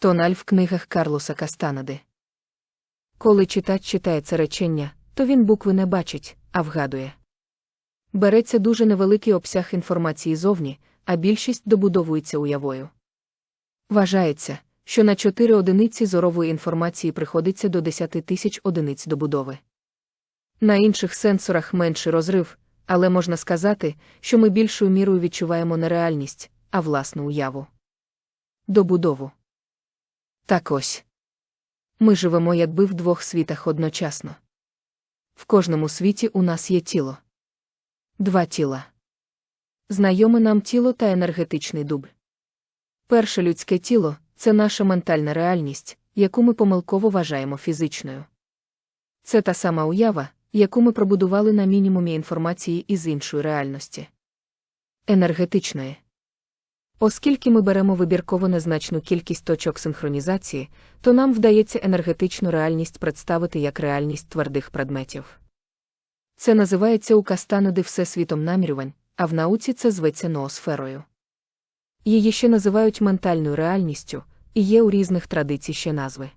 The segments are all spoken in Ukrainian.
Тональ в книгах Карлоса Кастанеди. Коли читач читає це речення, то він букви не бачить, а вгадує. Береться дуже невеликий обсяг інформації зовні, а більшість добудовується уявою. Вважається, що на 4 одиниці зорової інформації приходиться до 10 тисяч одиниць добудови. На інших сенсорах менший розрив, але можна сказати, що ми більшою мірою відчуваємо не реальність, а власну уяву. Добудову. Так ось. Ми живемо якби в двох світах одночасно. В кожному світі у нас є тіло. Два тіла. Знайоме нам тіло та енергетичний дубль. Перше людське тіло це наша ментальна реальність, яку ми помилково вважаємо фізичною. Це та сама уява, яку ми пробудували на мінімумі інформації із іншої реальності. Енергетичної. Оскільки ми беремо вибірково незначну кількість точок синхронізації, то нам вдається енергетичну реальність представити як реальність твердих предметів. Це називається у Кастанеди всесвітом намірювань, а в науці це зветься ноосферою. Її ще називають ментальною реальністю, і є у різних традицій ще назви.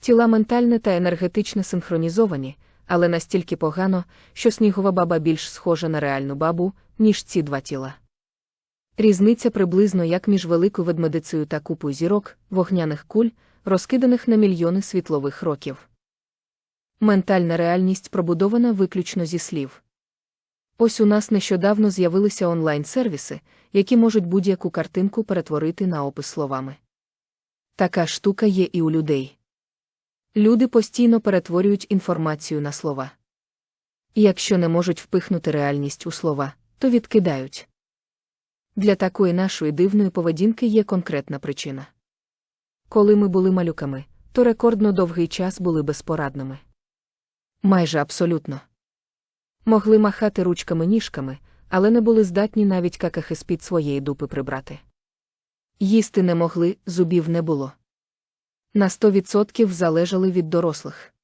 Тіла ментальне та енергетичне синхронізовані, але настільки погано, що снігова баба більш схожа на реальну бабу, ніж ці два тіла. Різниця приблизно як між великою ведмедицею та купою зірок, вогняних куль, розкиданих на мільйони світлових років. Ментальна реальність пробудована виключно зі слів. Ось у нас нещодавно з'явилися онлайн-сервіси, які можуть будь-яку картинку перетворити на опис словами. Така штука є і у людей. Люди постійно перетворюють інформацію на слова. І якщо не можуть впихнути реальність у слова, то відкидають. Для такої нашої дивної поведінки є конкретна причина. Коли ми були малюками, то рекордно довгий час були безпорадними. Майже абсолютно. Могли махати ручками ніжками, але не були здатні навіть какахи з-під своєї дупи прибрати. Їсти не могли, зубів не було. На 100% залежали від дорослих.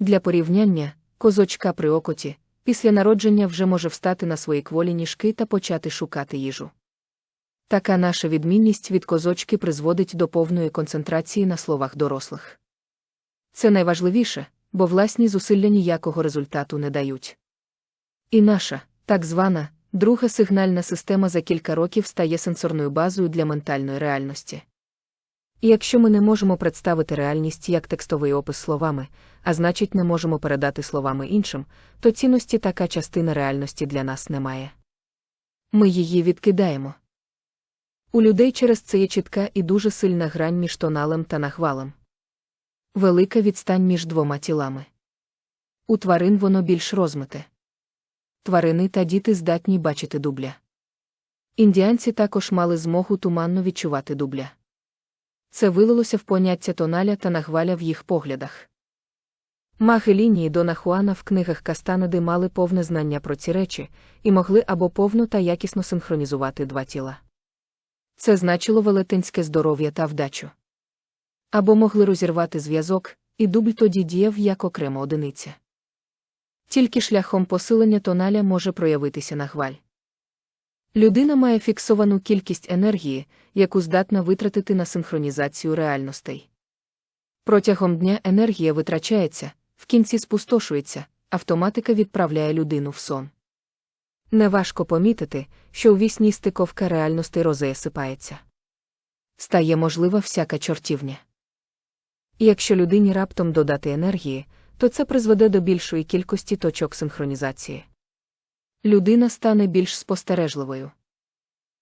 Для порівняння, козочка при окоті, після народження вже може встати на свої кволі ніжки та почати шукати їжу. Така наша відмінність від козочки призводить до повної концентрації на словах дорослих. Це найважливіше, бо власні зусилля ніякого результату не дають. І наша, так звана, друга сигнальна система за кілька років стає сенсорною базою для ментальної реальності. І якщо ми не можемо представити реальність як текстовий опис словами, а значить, не можемо передати словами іншим, то цінності така частина реальності для нас немає. Ми її відкидаємо. У людей через це є чітка і дуже сильна грань між тоналем та нахвалом. Велика відстань між двома тілами. У тварин воно більш розмите. Тварини та діти здатні бачити дубля. Індіанці також мали змогу туманно відчувати дубля. Це вилилося в поняття тоналя та нахваля в їх поглядах. Маги лінії Дона Хуана в книгах Кастанеди мали повне знання про ці речі і могли або повно та якісно синхронізувати два тіла. Це значило велетенське здоров'я та вдачу. Або могли розірвати зв'язок, і дубль тоді діяв як окрема одиниця. Тільки шляхом посилення тоналя може проявитися нахваль. Людина має фіксовану кількість енергії, яку здатна витратити на синхронізацію реальностей. Протягом дня енергія витрачається, в кінці спустошується, автоматика відправляє людину в сон. Неважко помітити, що у вісні стиковка реальностей розесипається. Стає можлива всяка чортівня. Якщо людині раптом додати енергії, то це призведе до більшої кількості точок синхронізації. Людина стане більш спостережливою.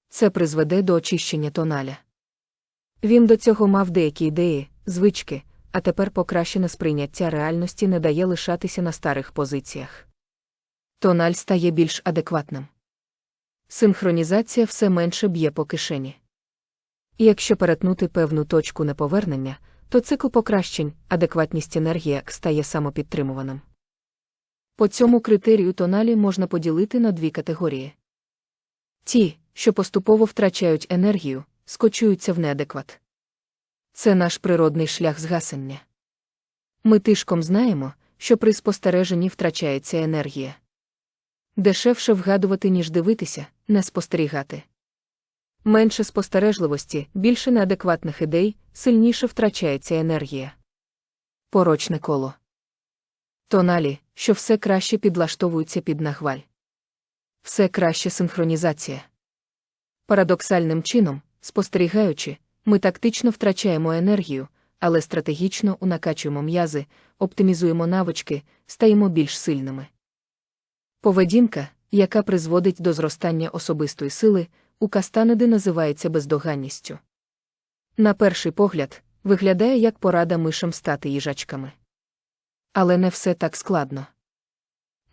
Це призведе до очищення тоналя. Він до цього мав деякі ідеї, звички, а тепер покращене сприйняття реальності не дає лишатися на старих позиціях. Тональ стає більш адекватним. Синхронізація все менше б'є по кишені. І якщо перетнути певну точку неповернення, то цикл покращень, адекватність енергії стає самопідтримуваним. По цьому критерію тоналі можна поділити на дві категорії. Ті, що поступово втрачають енергію, скочуються в неадекват. Це наш природний шлях згасення. Ми тишком знаємо, що при спостереженні втрачається енергія. Дешевше вгадувати, ніж дивитися, не спостерігати. Менше спостережливості, більше неадекватних ідей, сильніше втрачається енергія. Порочне коло. Тоналі, що все краще підлаштовуються під нахваль. Все краще синхронізація. Парадоксальним чином, спостерігаючи, ми тактично втрачаємо енергію, але стратегічно унакачуємо м'язи, оптимізуємо навички, стаємо більш сильними. Поведінка, яка призводить до зростання особистої сили, у Кастанеди називається бездоганністю. На перший погляд, виглядає як порада мишам стати їжачками. Але не все так складно.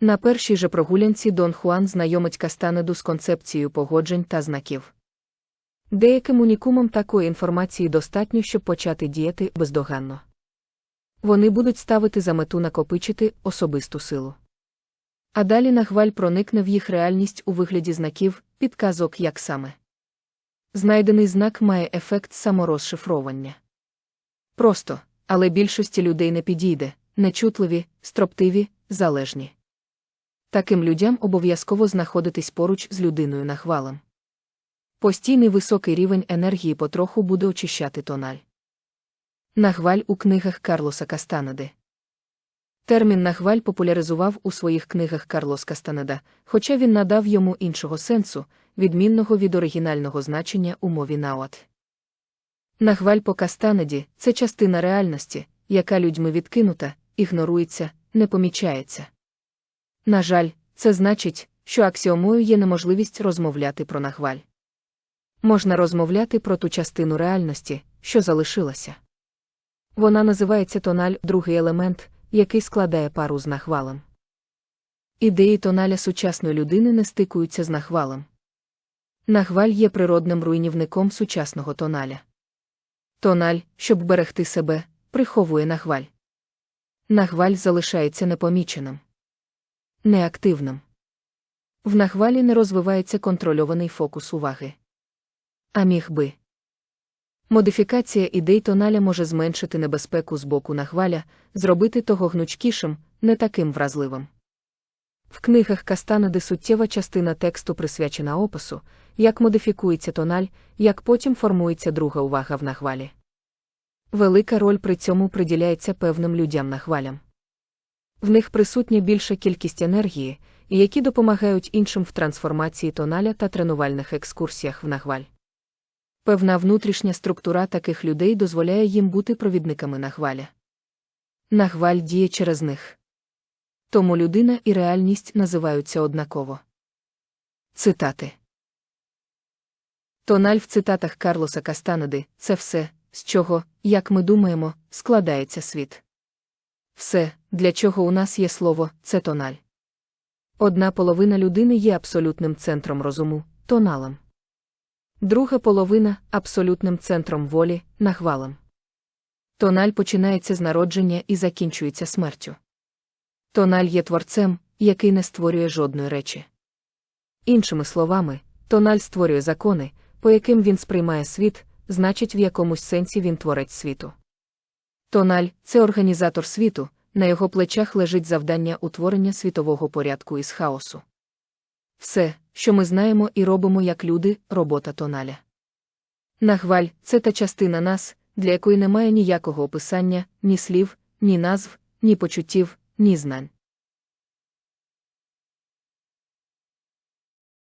На першій же прогулянці Дон Хуан знайомить Кастанеду з концепцією погоджень та знаків. Деяким унікумам такої інформації достатньо, щоб почати діяти бездоганно. Вони будуть ставити за мету накопичити особисту силу. А далі нахваль проникне в їх реальність у вигляді знаків, підказок як саме. Знайдений знак має ефект саморозшифровання. Просто, але більшості людей не підійде, нечутливі, строптиві, залежні. Таким людям обов'язково знаходитись поруч з людиною нахвалом. Постійний високий рівень енергії потроху буде очищати тональ. Нахваль у книгах Карлоса Кастанеди. Термін нахваль популяризував у своїх книгах Карлос Кастанеда, хоча він надав йому іншого сенсу, відмінного від оригінального значення у мові наот. Нахваль по Кастанеді це частина реальності, яка людьми відкинута, ігнорується, не помічається. На жаль, це значить, що аксіомою є неможливість розмовляти про нахваль. Можна розмовляти про ту частину реальності, що залишилася. Вона називається тональ, другий елемент, який складає пару з нахвалом. Ідеї тоналя сучасної людини не стикуються з нахвалом. Нахваль є природним руйнівником сучасного тоналя. Тональ, щоб берегти себе, приховує нахваль. Нахваль залишається непоміченим, неактивним. В нахвалі не розвивається контрольований фокус уваги. А міг би. Модифікація ідей тоналя може зменшити небезпеку з боку нахваля, зробити того гнучкішим, не таким вразливим. В книгах Кастанеди суттєва частина тексту присвячена опису, як модифікується тональ, як потім формується друга увага в нахвалі. Велика роль при цьому приділяється певним людям нахвалям. В них присутня більша кількість енергії, які допомагають іншим в трансформації тоналя та тренувальних екскурсіях в нахваль. Певна внутрішня структура таких людей дозволяє їм бути провідниками нахваля. Нахваль діє через них. Тому людина і реальність називаються однаково. Цитати Тональ в цитатах Карлоса Кастанеди це все, з чого, як ми думаємо, складається світ. Все, для чого у нас є слово, це тональ. Одна половина людини є абсолютним центром розуму, тоналом. Друга половина абсолютним центром волі, нахвалом. Тональ починається з народження і закінчується смертю. Тональ є творцем, який не створює жодної речі. Іншими словами, тональ створює закони, по яким він сприймає світ, значить, в якомусь сенсі він творець світу. Тональ це організатор світу, на його плечах лежить завдання утворення світового порядку із хаосу. Все, що ми знаємо і робимо як люди, робота тоналя. Нахваль це та частина нас, для якої немає ніякого описання, ні слів, ні назв, ні почуттів, ні знань.